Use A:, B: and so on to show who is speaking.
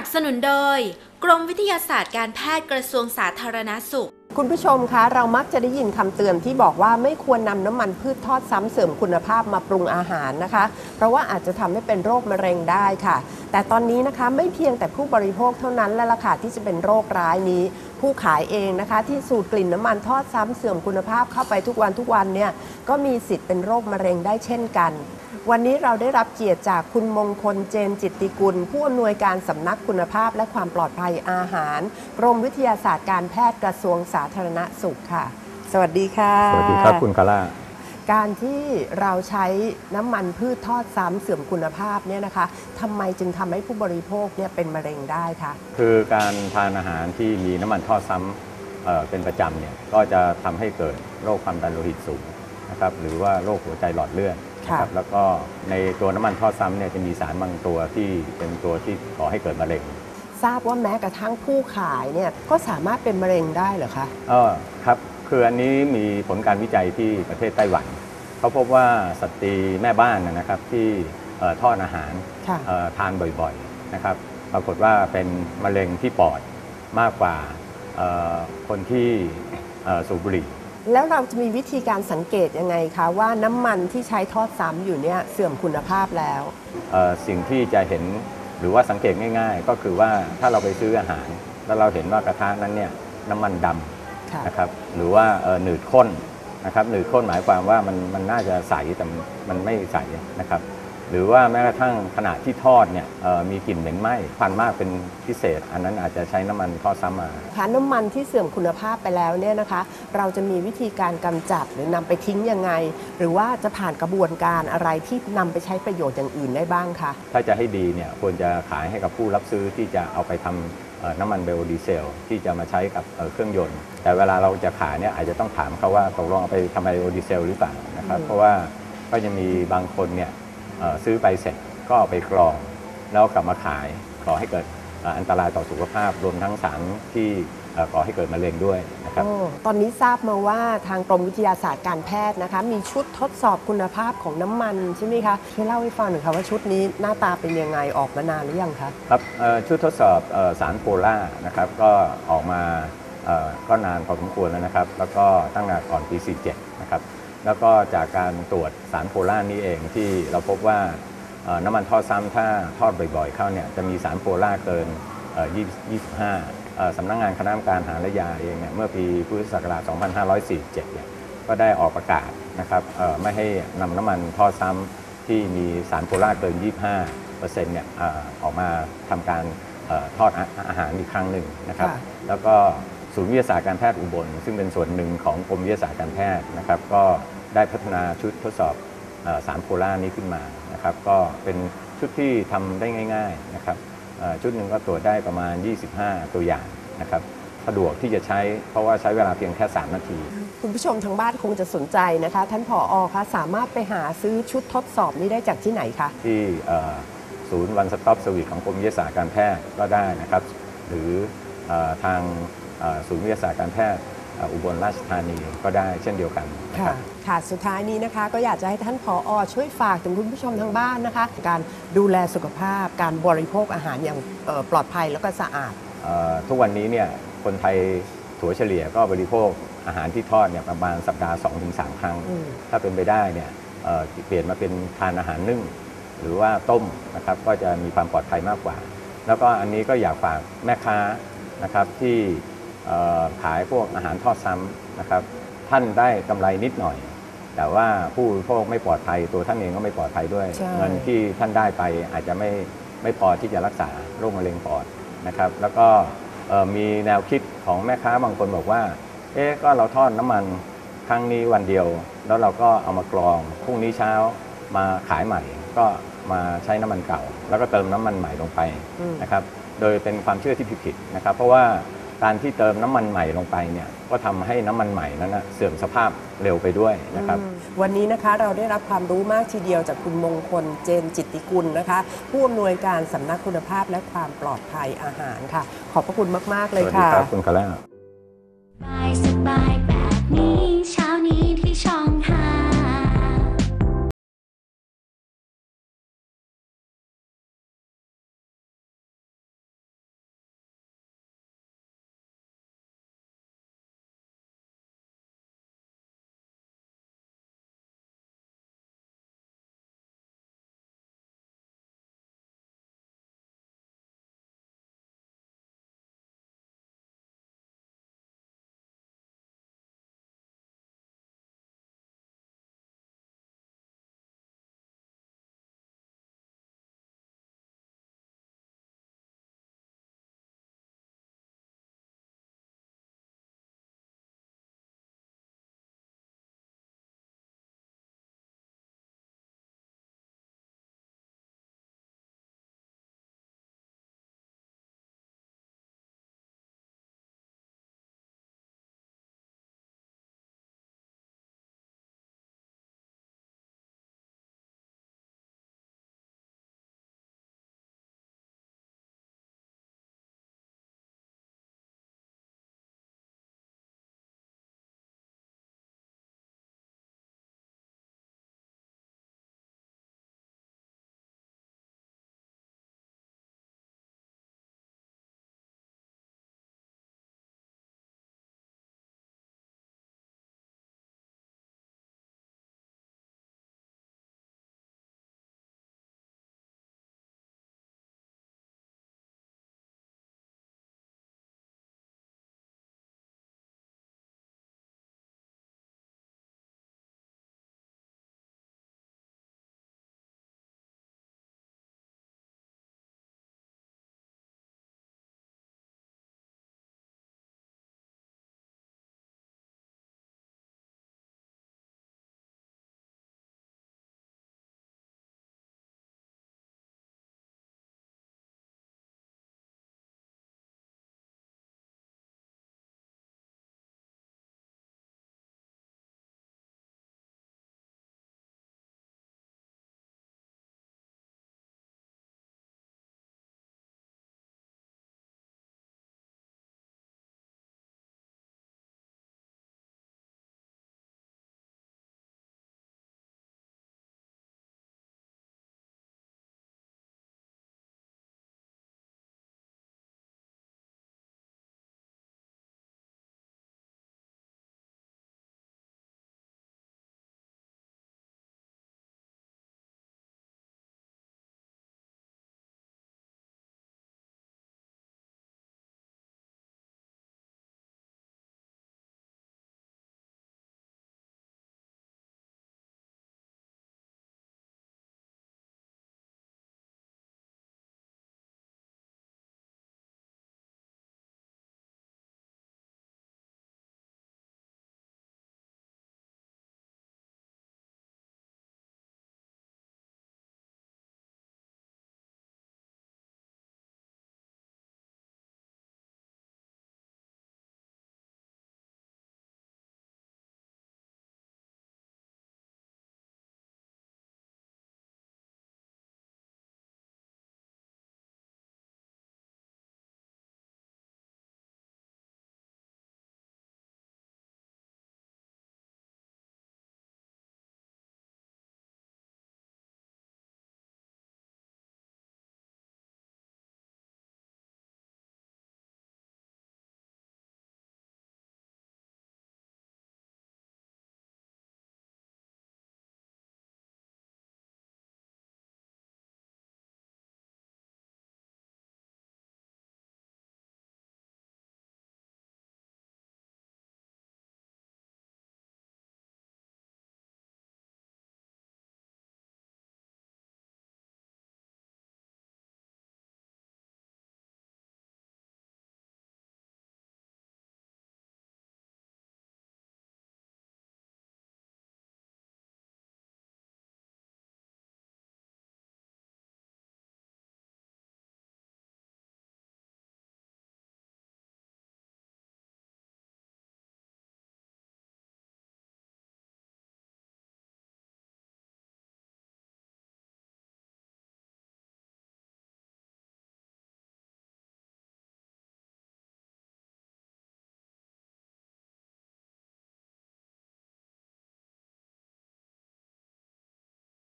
A: นับสนุนโดย กรมวิทยาศาสตร์การแพทย์กระทรวงสาธารณสุข
B: คุณผู้ชมคะ เรามักจะได้ยินคำเตือนที่บอกว่าไม่ควรนำน้ำมันพืชทอดซ้ำเสริมคุณภาพมาปรุงอาหารนะคะ เพราะว่าอาจจะทำให้เป็นโรคมะเร็งได้ค่ะ แต่ตอนนี้นะคะไม่เพียงแต่ผู้บริโภคเท่านั้นและละค่ะที่จะเป็นโรคร้ายนี้ ผู้ขายเองนะคะ ที่สูดกลิ่นน้ำมันทอดซ้ำเสื่อมคุณภาพเข้าไปทุกวันทุกวันเนี่ยก็มีสิทธิ์เป็นโรคมะเร็งได้เช่นกัน วันนี้เราได้รับเกียรติจากคุณมงคลเจนจิตติกุล ผู้อำนวยการสำนักคุณภาพและความปลอดภัยอาหาร กรมวิทยาศาสตร์การแพทย์กระทรวงสาธารณสุขค่ะ สวัสดีค่ะ
C: สวัสดีครับคุณคาร่า
B: การที่เราใช้น้ำมันพืชทอดซ้ำเสื่อมคุณภาพเนี่ยนะคะทำไมจึงทำให้ผู้บริโภคเนี่ยเป็นมะเร็งได้คะ
C: คือการทานอาหารที่มีน้ำมันทอดซ้ำเอ่อเป็นประจำเนี่ยก็จะทำให้เกิดโรคความดันโลหิตสูงนะครับหรือว่าโรคหัวใจหลอดเลือด นะครับแล้วก็ในตัวน้ำมันทอดซ้ำเนี่ยจะมีสารบางตัวที่เป็นตัวที่ก่อให้เกิดมะเร็ง
B: ทราบว่าแม้กระทั่งผู้ขายเนี่ยก็สามารถเป็นมะเร็งได้เหรอคะ
C: เออครับคืออันนี้มีผลการวิจัยที่ประเทศไต้หวันเขาพบว่าสตรีแม่บ้านนะนะครับที่เอ่อทอดอาหาร
B: ค่ะ
C: เอ่อทานบ่อยๆนะครับปรากฏว่าเป็นมะเร็งที่ปอดมากกว่าเอ่อคนที่เอ่อสูบบุหรี่
B: แล้วเราจะมีวิธีการสังเกตยังไงคะ ว่าน้ำมันที่ใช้ทอดซ้ำอยู่เนี่ยเสื่อมคุณภาพแล้ว
C: เอ่อสิ่งที่จะเห็นหรือว่าสังเกตง่าย ๆ ก็คือว่าถ้าเราไปซื้ออาหาร แล้วเราเห็นว่ากระทะนั้นเนี่ยน้ำมันด
B: ค่ะำ
C: นะครับหรือว่าเอ่อหนืดข้นนะครับหนืดข้นหมายความว่ามันมันน่าจะใสแต่มันไม่ใสนะครับ หรือว่าแม้กระทั่งขณะที่ทอดเนี่ยเอ่อมีกลิ่นเหม็นไหม้ควันมากเป็นพิเศษ อันนั้นอาจจะใช้น้ำมันทอดซ้ำมา
B: คะน้ำมันที่เสื่อมคุณภาพไปแล้วเนี่ยนะคะ เราจะมีวิธีการกำจัดหรือนำไปทิ้งยังไง หรือว่าจะผ่านกระบวนการอะไรที่นำไปใช้ประโยชน์อย่างอื่นได้บ้างคะ
C: ถ้าจะให้ดีเนี่ยควรจะขายให้กับผู้รับซื้อที่จะเอาไปทำเอ่อน้ำมันเบโอดีเซลที่จะมาใช้กับเอ่อเครื่องยนต์ แต่เวลาเราจะขายเนี่ยอาจจะต้องถามเขาว่าตกลงเอาไปทำไบโอดีเซลหรือเปล่านะครับ
B: อืม
C: เพราะว่าก็จะมีบางคนเนี่ยเอ่อ ซื้อไปเสร็จก็เอาไปกรอง แล้วกลับมาขายก่อให้เกิดเอ่ออันตรายต่อสุขภาพรวมทั้งสารที่เอ่อก่อให้เกิดมะเร็งด้วยนะครับ
B: โอ้ตอนนี้ทราบมาว่าทางกรมวิทยาศาสตร์การแพทย์นะคะ มีชุดทดสอบคุณภาพของน้ำมันใช่ไหมคะช่วยเล่าให้ฟังหน่อยค่ะว่าชุดนี้หน้าตาเป็นยังไงออกมานานหรือยังคะ
C: ครับเอ่อชุดทดสอบเอ่อสารโพล่านะครับก็ออกมาเอ่อก็นานพอสมควรแล้วนะครับ แล้วก็ตั้งแต่ก่อนปี 47 นะครับ แล้วก็จากการตรวจสารโพล่านี้เองที่เราพบว่าเอ่อน้ำมันทอดซ้ำถ้าทอดบ่อยๆเข้าเนี่ยจะมีสารโพล่าเกินเอ่อ20 25เอ่อสำนักงานคณะกรรมการอาหารและยาเองเนี่ยเมื่อปีพุทธศักราช 2547 เนี่ยก็ได้ออกประกาศนะครับเอ่อไม่ให้นำน้ำมันทอดซ้ำที่มีสารโพล่าเกิน 25เปอร์เซ็นต์เนี่ยเอ่อออกมาทำการเอ่อทอดอาอาหารอีกครั้งหนึ่งนะครับ
B: ค่ะ
C: แล้วก็ ศูนย์วิทยาศาสตร์การแพทย์อุบล ซึ่งเป็นส่วนหนึ่งของกรมวิทยาศาสตร์การแพทย์นะครับ ก็ได้พัฒนาชุดทดสอบเอ่อสารโพล่านี้ขึ้นมานะครับ ก็เป็นชุดที่ทำได้ง่ายๆนะครับเอ่อชุดหนึ่งก็ตรวจได้ประมาณ 25 ตัวอย่างนะครับสะดวกที่จะใช้เพราะว่าใช้เวลาเพียงแค่ 3 นาที
B: คุณผู้ชมทางบ้านคงจะสนใจนะคะ ท่านผออคะสามารถไปหาซื้อชุดทดสอบนี้ได้จากที่ไหนคะ
C: ที่เอ่อศูนย์วันสต็อปสวิตของกรมวิทยาศาสตร์การแพทย์ก็ได้นะครับ หรือเออทางเอ่อ ศูนย์วิทยาศาสตร์การแพทย์เอ่ออุบลราชธานีก็ได้เช่นเดียวกันนะค
B: ค่ะ
C: รับ
B: ค่ะสุดท้ายนี้นะคะก็อยากจะให้ท่านผออช่วยฝากถึงคุณผู้ชมทางบ้านนะคะ การดูแลสุขภาพ การบริโภคอาหารอย่างเอ่อปลอดภัยแล้วก็สะอาด
C: เอ่อทุกวันนี้เนี่ยคนไทยถัวเฉลี่ยก็บริโภคอาหารที่ทอดเนี่ยประมาณสัปดาห์ 2-3 ครั้ง
B: อืม
C: ถ้าเป็นไปได้เนี่ยเอ่อเปลี่ยนมาเป็นทานอาหารนึ่ง หรือว่าต้มนะครับก็จะมีความปลอดภัยมากกว่า แล้วก็อันนี้ก็อยากฝากแม่ค้านะครับที่เอ่อ ขายพวกอาหารทอดซ้ำนะครับ ท่านได้กำไรนิดหน่อย แต่ว่าผู้บริโภคไม่ปลอดภัยตัวท่านเองก็ไม่ปลอดภัยด้วย
B: ใช่
C: เงินที่ท่านได้ไปอาจจะไม่ไม่พอที่จะรักษาโรคมะเร็งปอดนะครับ แล้วก็เอ่อมีแนวคิดของแม่ค้าบางคนบอกว่า เอ๊ะก็เราทอดน้ำมันครั้งนี้วันเดียว แล้วเราก็เอามากรองพรุ่งนี้เช้ามาขายใหม่ ก็มาใช้น้ำมันเก่า แล้วก็เติมน้ำมันใหม่ลงไป
B: อืม
C: นะครับ โดยเป็นความเชื่อที่ผิดๆนะครับ เพราะว่า การที่เติมน้ำมันใหม่ลงไปเนี่ยก็ทำให้น้ำมันใหม่นั้นนะเสื่อมสภาพเร็วไปด้วยนะครับ
B: อืมวันนี้นะคะเราได้รับความรู้มากทีเดียวจากคุณมงคลเจนจิตติกุลนะคะ ผู้อำนวยการสำนักคุณภาพและความปลอดภัยอาหารค่ะ ขอบพระคุณมากๆ
C: ส
B: เลย
C: วัสดี
B: ค่ะ
C: ครับคุณคาร่า
D: สบายสบายแบบนี้